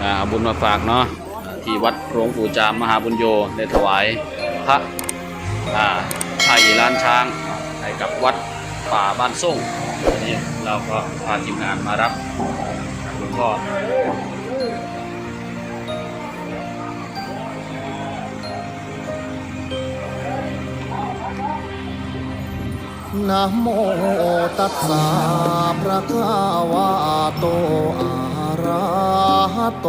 เอาบุญมาฝากเนาะที่วัดหลวงปู่จามมหาบุญโยได้ถวายพระอ่าไทยล้านช้างให้กับวัดป่าบ้านส่งนนี้เราก็พาทีมงานมารับหลวงพ่อนะโมตัสสะภะคะวะโตอะ ระโต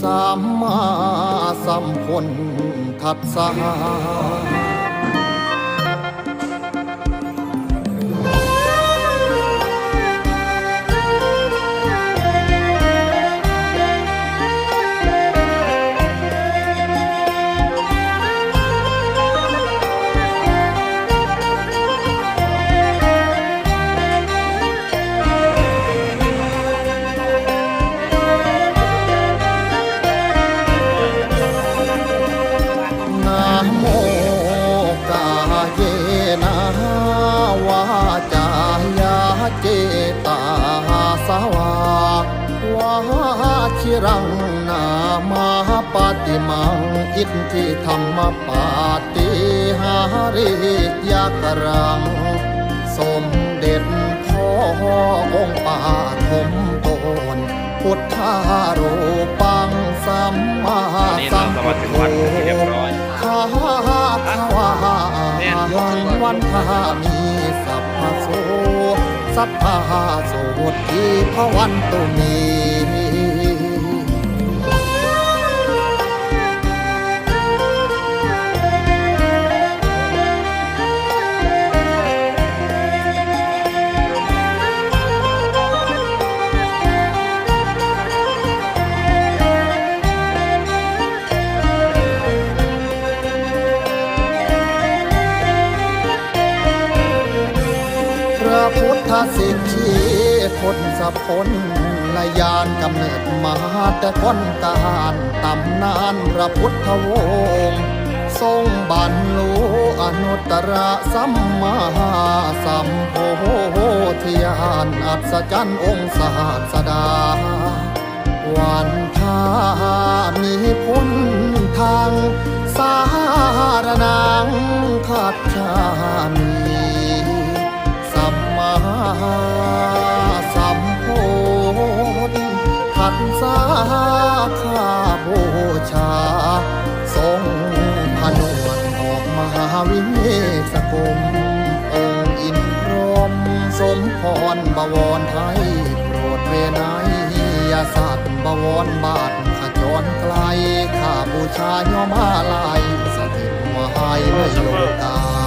สามมาสัมพลทธัสา ตาสวาวาชิรังนามาปฏิมัง อิทธิธรรมปาติหาริยกรัง สมเด็จพ่อองค์ปาทมตนพุทธารูปังสัมมาสัมพุทโธวัดที่เรียบร้อยข้าทวาวันพามีสัพพโส สัพพะโสทีพระวันตุมี ทธสิทธิคนสะพนนายานกำเนิดมาแต่ก้นการตำนานพระพุทธวงศ์ทรงบรรลุอนุตตรสัมมาสัมโพธิญาณอัศจรรย์องค์ศาสดา วันทามีพ้นทางสารนังขัดชามีสัมมา สัมโพธิขันสาข้าบูชา ทรงผนวดออกมหาวิเวสกุมองค์อินพรมสมพรบวรไทย โปรดเวไนยสัตว์บวรบาทขจรไกล ข้าบูชาย่อมาลายสถิตมหายในโลกา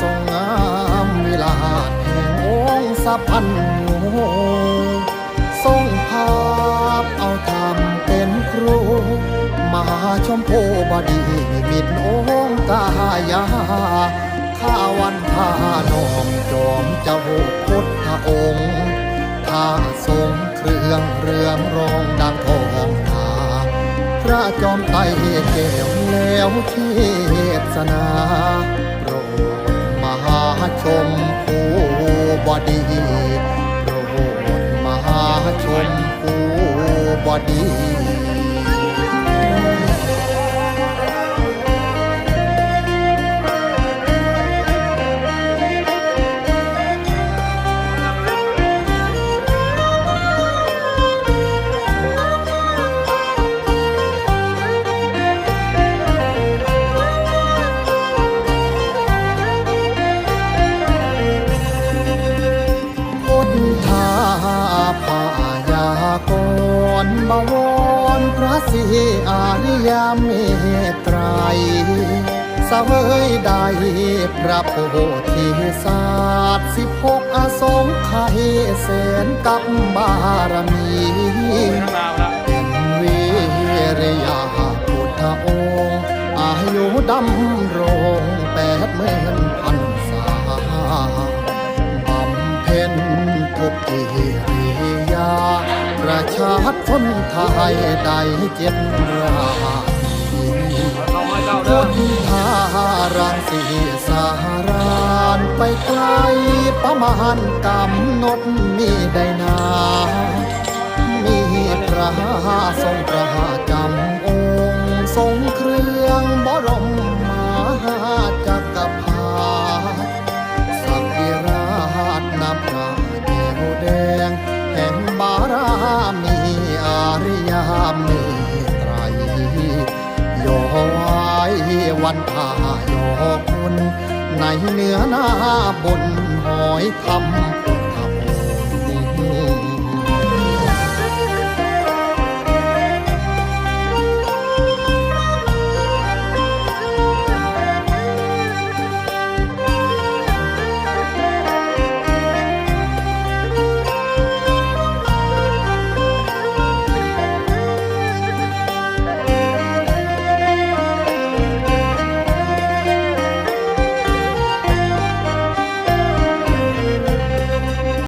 ทรงงามวิลาศแห่งองค์สัพพันโยทรงภาพเอาธรรมเป็นครูมาชมพูบดีมิตรองค์กายาข้าวันทานอมจอมเจ้าพุทธองค์ถ้าทรงเครื่องเรืองรองดังทองทาพระจอมไตรแก้วแล้วเทศนาโปรดมหา ชมผู้บดีโปรดมาชมผู้บดี มาวอนพระศรีอาริยเมตไตรสเวยได้พระโพธิศาสตร์สิบหกอสงไขยแสนกับบารมีเป็นวิริยาพุทธองค์อายุดำ ชาติคนไทยได้เจ็บเข้าให้เก้าคนทารังสีสารานไปไกลประมาณกำนดมีได้นา มีพระทรงประจำองค์ทรง วันพายอคนในเนื้อหน้าบนหอยทำ